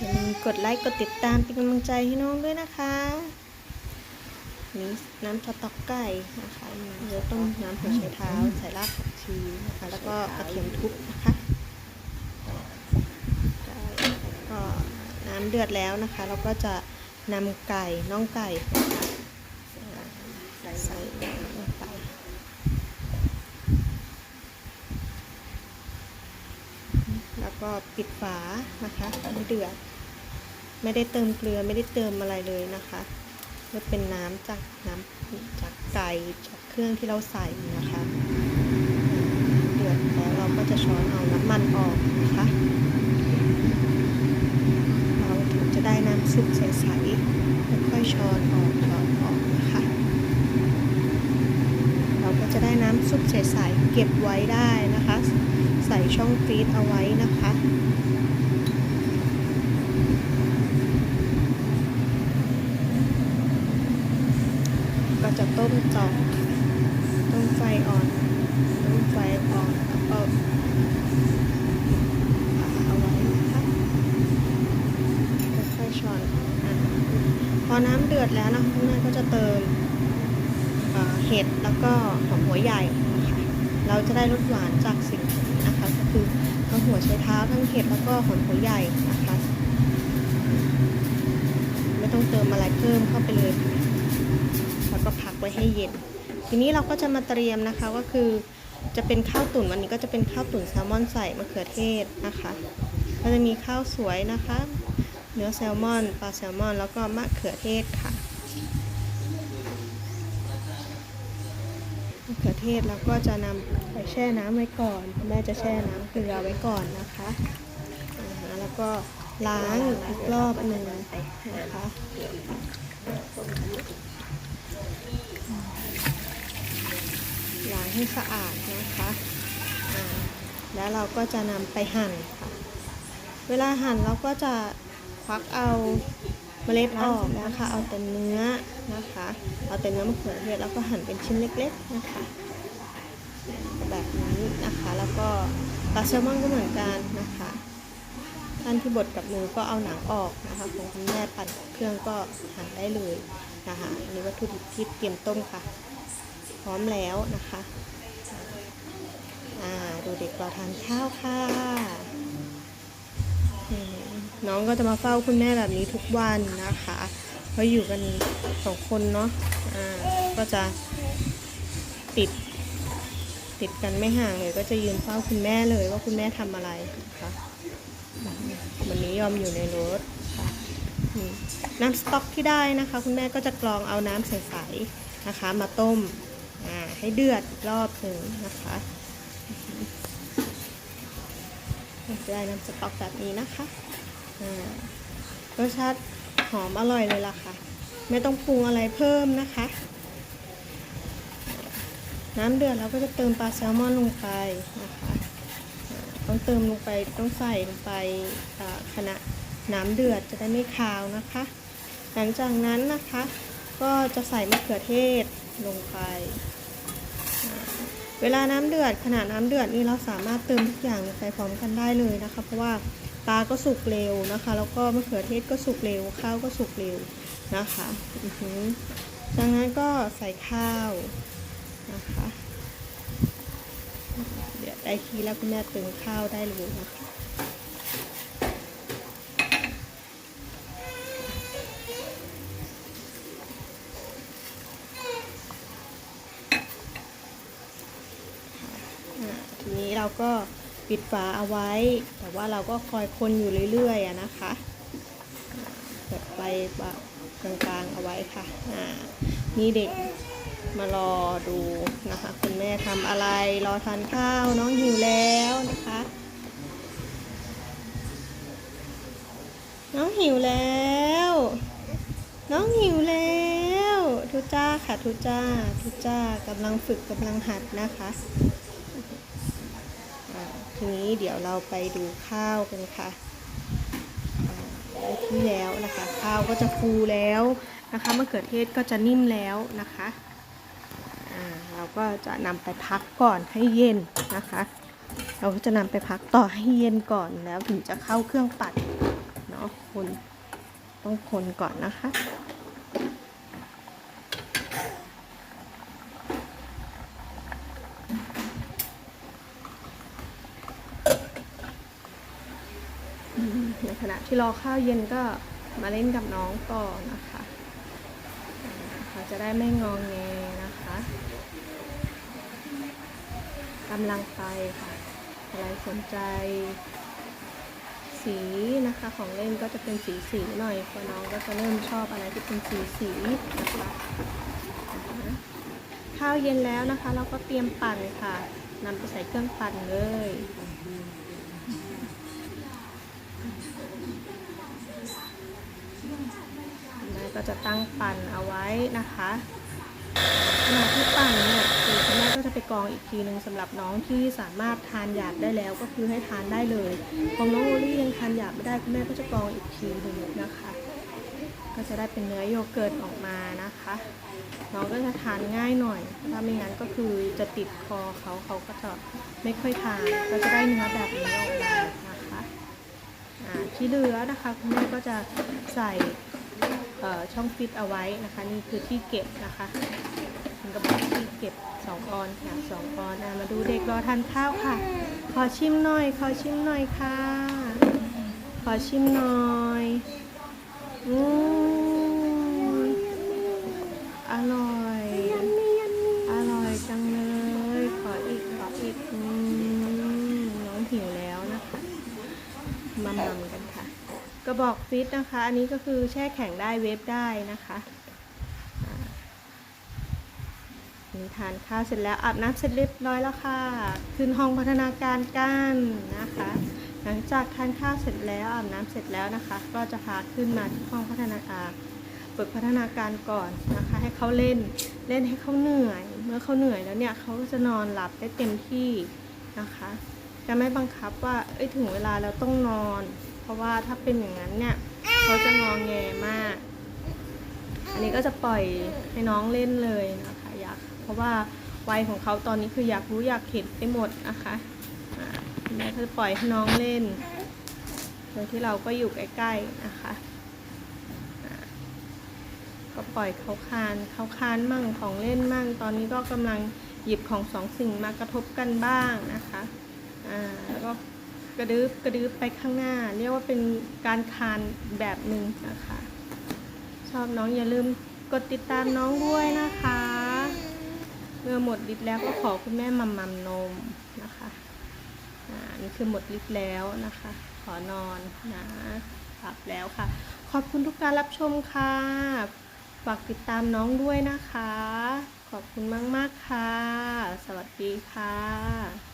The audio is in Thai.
อย่าลืมกดไลค์กดติดตามเป็นกำลังใจให้น้องด้วยนะคะนี่น้ำสต๊อกไก่นะคะเดี๋ยวต้มน้ำหัวไชเท้าใส่รากผักชีนะคะ แล้วก็กระเทียมทุบนะคะก็น้ำเดือดแล้วนะคะ เราก็จะนำไก่น่องไก่นะคะใส่ลงไปแล้วก็ปิดฝานะคะให้เดือด ไม่ได้เติมเกลือไม่ได้เติมอะไรเลยนะคะก็เป็นน้ำจากน้ำจากไก่จากเครื่องที่เราใส่นะคะเดือดแล้วเราก็จะช้อนเอาน้ำมันออกนะคะ เราถึงจะได้น้ำซุปใสๆค่อยๆช้อนออกช้อนออกนะคะ เราก็จะได้น้ำซุปใสๆเก็บไว้ได้นะคะ ใส่ช่องฟรีซเอาไว้นะคะ ก็จะ ต้มต่อ ต้มไฟอ่อน ต้มไฟอ่อนแล้วก็เอาไว้นะคะค่อยๆช้อนอะพอน้ำเดือดแล้วนะคะคุณแม่ก็จะเติมเอ่อเห็ดแล้วก็หอมหัวใหญ่นะคะเราจะได้รสหวานจากสิ่งนี้นะคะ ก็คือทั้งหัวไชเท้าทั้งเห็ดแล้วก็หอมหัวใหญ่นะคะ ไม่ต้องเติมอะไรเพิ่มเข้าไปเลยค่ะ แล้วก็พักไว้ให้เย็น ทีนี้เราก็จะมาเตรียมนะคะก็คือจะเป็นข้าวตุ๋นวันนี้ก็จะเป็นข้าวตุ๋นแซลมอนใส่มะเขือเทศนะคะ ก็จะมีข้าวสวยนะคะ เนื้อแซลมอนปลาแซลมอน แล้วก็มะเขือเทศค่ะมะเขือเทศเราก็จะนำไปแช่น้ำไว้ก่อน แม่จะแช่น้ำเกลือไว้ก่อนนะคะ แล้วก็ ล้างอีกรอบหนึ่งนะคะล้างให้สะอาดนะคะแล้วเราก็จะนำไปหั่นค่ะ เวลาหั่นเราก็จะควักเอาเมล็ดออกนะคะ เอาแต่เนื้อนะคะ เอาแต่เนื้อมะเขือเทศแล้วก็หั่นเป็นชิ้นเล็กๆนะคะ แบบนี้นะคะ แล้วก็ปลาแซลมอนก็เหมือนกันนะคะ ท่านที่บดกับมือก็เอาหนังออกนะคะของคุณแม่ปั่นเครื่องก็หั่นได้เลยนะคะอันนี้วัตถุดิบที่เตรียมต้มค่ะ พร้อมแล้วนะคะอ่าดูเด็กรอทานข้าวค่ะน้องก็จะมาเฝ้าคุณแม่แบบนี้ทุกวันนะคะเพราะอยู่กันสองคนเนาะอ่าก็จะติดติดกันไม่ห่างเลย ก็จะยืนเฝ้าคุณแม่เลยว่าคุณแม่ทำอะไรนะคะ วันนี้ยอมอยู่ในรถน้ำสต๊อกที่ได้นะคะ คุณแม่ก็จะกรองเอาน้ำใสๆนะคะ มาต้มให้เดือดรอบหนึ่งนะคะจะได้น้ำสต๊อกแบบนี้นะคะรสชาติหอมอร่อยเลยล่ะค่ะ ไม่ต้องปรุงอะไรเพิ่มนะคะ น้ำเดือดเราก็จะเติมปลาแซลมอนลงไปนะคะ ต้องเติมลงไปต้องใส่ลงไปขณะน้ำเดือดจะได้ไม่คาวนะคะ หลังจากนั้นนะคะก็จะใส่มะเขือเทศลงไป เวลาน้ำเดือดขณะน้ำเดือดนี่เราสามารถเติมทุกอย่างลงไปพร้อมกันได้เลยนะคะ เพราะว่าปลาก็สุกเร็วนะคะ แล้วก็มะเขือเทศก็สุกเร็วข้าวก็สุกเร็วนะคะจากนั้นก็ใส่ข้าวนะคะ ดี๋ยวได้ทีแล้วคุณแม่ติมข้าวได้เลยนะคะอ่าทีนี้เราก็ปิดฝาเอาไว้ แต่ว่าเราก็คอยคนอยู่เรื่อยๆนะคะเปิดไฟแบบกลางๆเอาไว้ค่ะ อ่า นี่เด็ก มารอดูนะคะ คุณแม่ทำอะไรรอทานข้าวน้องหิวแล้วนะคะ น้องหิวแล้ว น้องหิวแล้วทุจ้าค่ะทุจ้าทุจ้ากำลังฝึกกำลังหัดนะคะทีนี้เดี๋ยวเราไปดูข้าวกันค่ะที่แล้วนะคะ ข้าวก็จะฟูแล้วนะคะมะเขือเทศก็จะนิ่มแล้วนะคะ ก็จะนำไปพักก่อนให้เย็นนะคะ เราก็จะนำไปพักต่อให้เย็นก่อนแล้วถึงจะเข้าเครื่องปั่นเนาะคนต้องคนก่อนนะคะในขณะที่รอข้าวเย็นก็มาเล่นกับน้องก่อนะคะ เขาจะได้ไม่งองแงนะ กำลังไปค่ะอะไรสนใจ สีนะคะของเล่นก็จะเป็นสีสีหน่อยเพราะน้องก็จะเริ่มชอบอะไรที่เป็นสีสีนะคะข้าวเย็นแล้วนะคะ เราก็เตรียมปั่นค่ะนำไปใส่เครื่องปั่นเลยก็จะตั้งปั่นเอาไว้นะคะขณะที่ปั่นเนี่ย ก็จะไปกรองอีกทีหนึ่งสำหรับน้องที่สามารถทานหยาบได้แล้วก็คือให้ทานได้เลยของน้องโอลี่ยังทานหยาบไม่ได้คุณแม่ก็จะกรองอีกทีหนึ่งนะคะ ก็จะได้เป็นเนื้อโยเกิร์ตออกมานะคะ น้องก็จะทานง่ายหน่อยถ้าไม่งั้นก็คือจะติดคอเขาเขาก็จะไม่ค่อยทานก็จะได้เนื้อแบบนี้ออกมานะคะที่เหลือนะคะคุณแม่ก็จะใส่ช่องฟิตเอาไว้นะคะ นี่คือที่เก็บนะคะ เก็บสองออนค่ะสองออนอะมาดูเด็กรอทานข้าวค่ะ ขอชิมหน่อย ขอชิมหน่อยค่ะ ขอชิมหน่อยอืมอร่อย อร่อยจังเลย ขออีก ขออีกอืมน้องหิวแล้วนะคะมามัมกันค่ะ กระบอกฟิตนะคะ อันนี้ก็คือแช่แข็งได้เวฟได้นะคะอ่านี่ ทานข้าวเสร็จแล้วอาบน้ำเสร็จเรียบร้อยแล้วค่ะ ขึ้นห้องพัฒนาการกันนะคะ หลังจากทานข้าวเสร็จแล้วอาบน้ำเสร็จแล้วนะคะ ก็จะพาขึ้นมาที่ห้องพัฒนาการฝึกพัฒนาการก่อนนะคะ ให้เขาเล่นเล่นให้เขาเหนื่อย เมื่อเขาเหนื่อยแล้วเนี่ยเขาก็จะนอนหลับได้เต็มที่นะคะจะไม่บังคับว่าเอ้ยถึงเวลาแล้วต้องนอน เพราะว่าถ้าเป็นอย่างนั้นเนี่ยเขาจะงองแงมาก อันนี้ก็จะปล่อยให้น้องเล่นเลยนะคะ ราะว่าวัยของเขาตอนนี้คืออยากรู้อยากเห็นไปหมดนะคะแม่ก็จะปล่อยให้น้องเล่น โดยที่เราก็อยู่ใกล้ๆนะคะก็ปล่อยเขาคานเขาคานมั่งของเล่นมั่ง ตอนนี้ก็กำลังหยิบของสองสิ่งมากระทบกันบ้างนะคะอ่าแล้วก็กระดึบกระดึบไปข้างหน้า เรียกว่าเป็นการคานแบบหนึ่งนะคะ ชอบน้องอย่าลืมกดติดตามน้องด้วยนะคะ เมื่อหมดฤทธิ์แล้วก็ขอคุณแม่มัมมัมนมนะคะอ่านี่คือหมดฤทธิ์แล้วนะคะ ขอนอนนะหลับแล้วค่ะ ขอบคุณทุกการรับชมค่ะฝากติดตามน้องด้วยนะคะ ขอบคุณมาก ๆ ค่ะ สวัสดีค่ะ